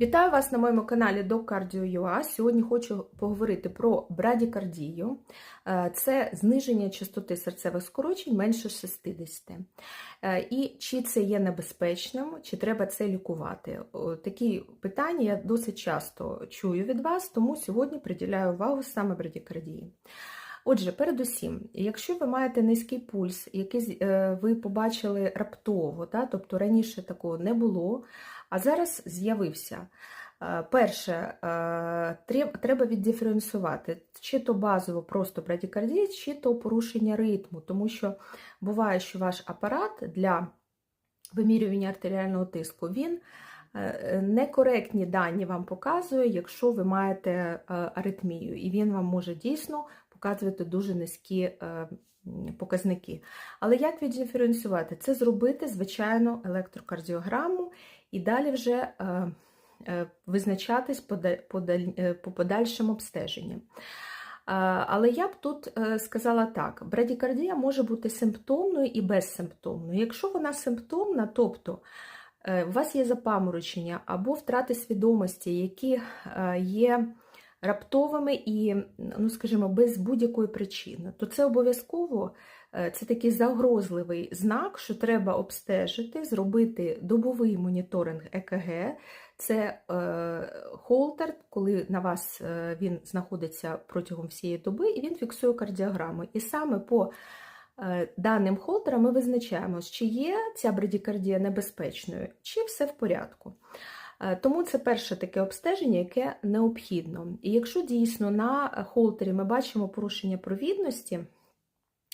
Вітаю вас на моєму каналі DocCardio.ua. Сьогодні хочу поговорити про брадікардію. Е, Це зниження частоти серцевих скорочень менше 60. Е, І чи це є небезпечним, чи треба це лікувати? Такі питання я досить часто чую від вас, тому сьогодні приділяю увагу саме брадікардії. Отже, передусім, якщо ви маєте низький пульс, який е, ви побачили раптово, да, тобто раніше такого не було, а зараз з'явився. Е, Перше, е, треба віддиференціювати, чи то базово просто брадікардія, чи то порушення ритму, тому що буває, що ваш апарат для вимірювання артеріального тиску, він некоректні дані вам показує, якщо ви маєте аритмію, і він вам може дійсно показувати дуже низькі е, показники. Але як віддиференціювати? Це зробити, звичайно, електрокардіограму і далі вже е, е, визначатись по подальшим обстеженням. Але я б тут сказала так: брадікардія може бути симптомною і безсимптомною. Якщо вона симптомна, тобто у вас є запаморочення або втрати свідомості, які є раптовими і, ну скажімо, без будь-якої причини, то це обов'язково е, це такий загрозливий знак, що треба обстежити, зробити добовий моніторинг ЕКГ. Це е, холтер, коли на вас е, він знаходиться протягом всієї доби, і він фіксує кардіограму. І саме по е, даним холтера ми визначаємо, чи є ця брадікардія небезпечною, чи все в порядку. Е, Тому це перше таке обстеження, яке необхідно. І якщо дійсно на холтері ми бачимо порушення провідності,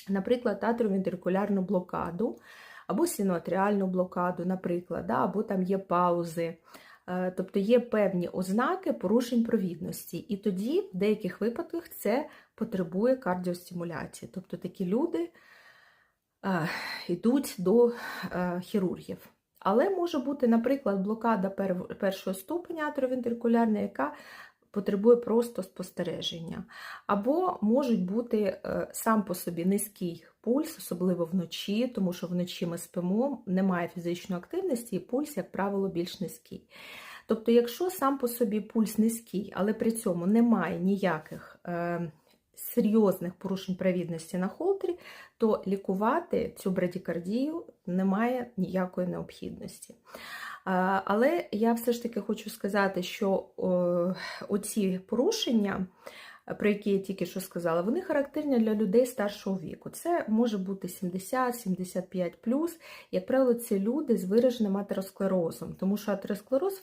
наприклад, атровентрикулярну блокаду або синоатріальну блокаду, наприклад, да, або там є паузи, е, тобто є певні ознаки порушень провідності. І тоді в деяких випадках це потребує кардіостимуляції. Тобто такі люди е, йдуть до хірургів. Але може бути, наприклад, блокада першого ступеня атровентрикулярна, яка потребує просто спостереження. Або можуть бути е, сам по собі низький пульс, особливо вночі, тому що вночі ми спимо, немає фізичної активності, і пульс, як правило, більш низький. Тобто, якщо сам по собі пульс низький, але при цьому немає ніяких е, серйозних порушень провідності на холтері, то лікувати цю брадікардію немає ніякої необхідності. Але я все ж таки хочу сказати, що оці порушення, про які я тільки що сказала, вони характерні для людей старшого віку. Це може бути 70-75 Як правило, це люди з вираженим атеросклерозом, тому що атеросклероз